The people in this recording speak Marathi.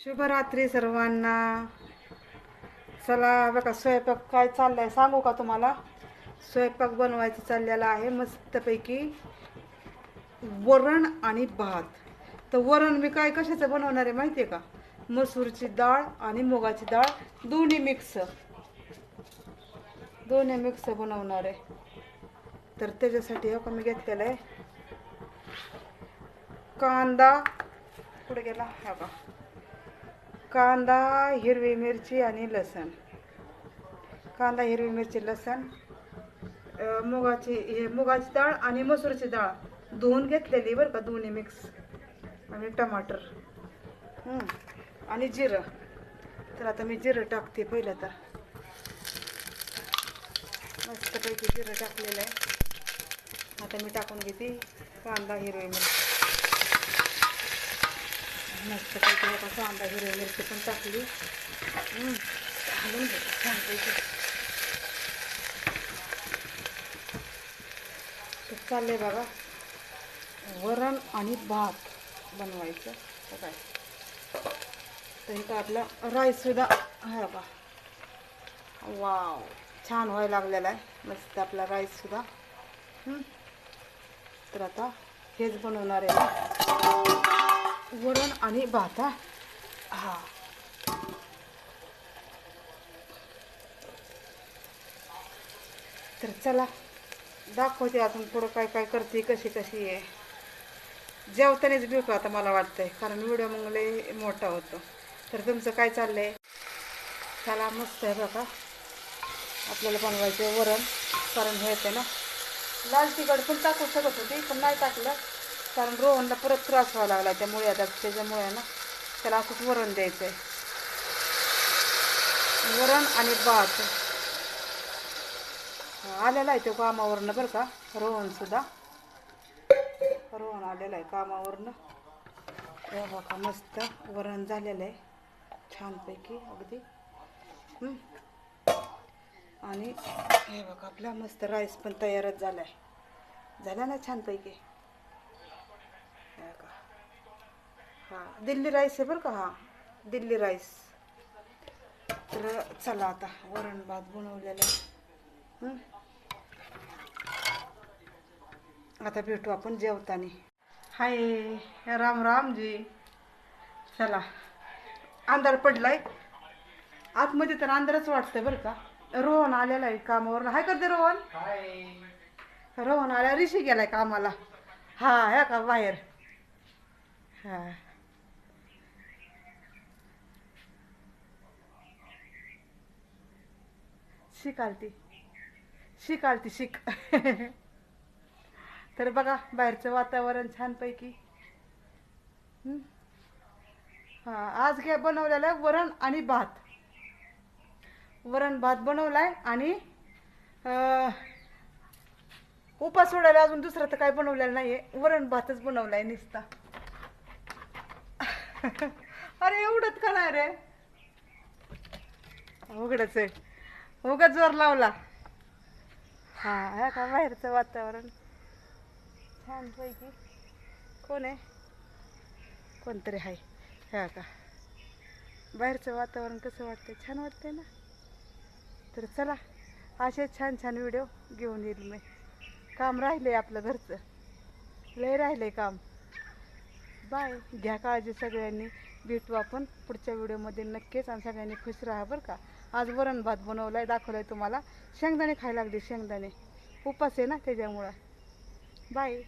शुभरात्री सर्वांना. चला बघा स्वयंपाक काय चाललाय सांगू का तुम्हाला? स्वयंपाक बनवायचं चाललेला आहे मस्तपैकी. वरण आणि भात. तर वरण मी काय कशाचं बनवणार आहे माहिती आहे का? मसूरची डाळ आणि मुगाची डाळ दोन्ही मिक्स दोन्ही मिक्स बनवणार आहे. तर त्याच्यासाठी हो का मी घेतलेलं आहे. कांदा. कुठे गेला? हा का कांदा हिरवी मिरची आणि लसण. कांदा हिरवी मिरची लसण मुगाची हे मुगाची डाळ आणि मसूरची डाळ धुवून घेतलेली बरं का दोन्ही मिक्स आणि टमाटर. आणि जिरं. तर आता मी जिरं टाकते पहिलं तर. मस्तपैकी जिरं टाकलेलं आहे. आता मी टाकून घेते कांदा हिरवी मिरची. मस्त काही आता कांदा हिरवी मिरची पण टाकली. हं. घालून घेते छानपैकी तर चाललंय बघा वरण आणि भात बनवायचं. तर काय तर इथं आपला राईससुद्धा आहे बा वाव छान व्हायला लागलेला आहे. मस्त आपला राईससुद्धा तर आता हेच बनवणार आहे. ना वरण आणि भात हा. तर चला दाखवते अजून पुढं काय काय करते कशी कशी आहे. जेवतानेच भेटू आता मला वाटतंय कारण व्हिडिओ मग लय मोठा होतो. तर तुमचं काय चाललंय? चला मस्त आहे बघा. आपल्याला बनवायचं वरण कारण हे येते ना. लाल तिखट पण टाकू शकत होती पण नाही टाकलं. कारण रोहनला परत त्रास व्हायला लागला त्यामुळे आता त्याच्यामुळे ना त्याला असंच वरण द्यायचं आहे वरण आणि भात. आलेला आहे तो कामावरनं बरं का रोहन सुद्धा. रोहन आलेला आहे कामावरनं. हे बघा मस्त वरण झालेलं आहे छानपैकी अगदी. आणि हे बघा आपला मस्त राईस पण तयारच झाला आहे झाला ना छानपैकी हे बघा. हा दिल्ली राईस आहे बरं का? हा दिल्ली राईस. तर चला आता वरण भात बनवलेलं आहे? आता भेटू आपण जेवताना. हाय राम राम जी चला. अंधार पडलाय. आतमध्ये तर अंधारच वाटतंय बरं का? रोहन आलेला आहे कामावर हाय करते रोहन? रोहन आल्या ऋषी गेलाय कामाला. हा ह्या का बाहेर? हा. शिकालती. शिकालती शिक. तर बघा बाहेरचं वातावरण छानपैकी. हा आज घ्या बनवलेलं आहे वरण आणि भात. वरण भात बनवलाय आणि उपास सोडायला अजून दुसरं तर काय बनवलेलं नाहीये. वरण भातच बनवलाय निसता. अरे एवढंच का नाही रे? उघडच आहे. उगा जोर लावला. हा ह्या का बाहेरचं वातावरण? छानपैकी. कोण आहे? कोणतरी आहे. ह्या का? बाहेरचं वातावरण कसं वाटतंय? छान वाटतंय ना? तर चला असे छान छान व्हिडिओ घेऊन येईल मी. काम राहिलंय आपलं घरचं. लय राहिलंय काम. बाय. घ्या काळजी सगळ्यांनी. भेटू आपण पुढच्या व्हिडिओमध्ये. नक्कीच आणि सगळ्यांनी खुश राहा बरं का? आज वरण भात बनवलाय दाखवलाय तुम्हाला. शेंगदाणे खायला लागले शेंगदाणे. उपास आहे ना त्याच्यामुळं. बाय.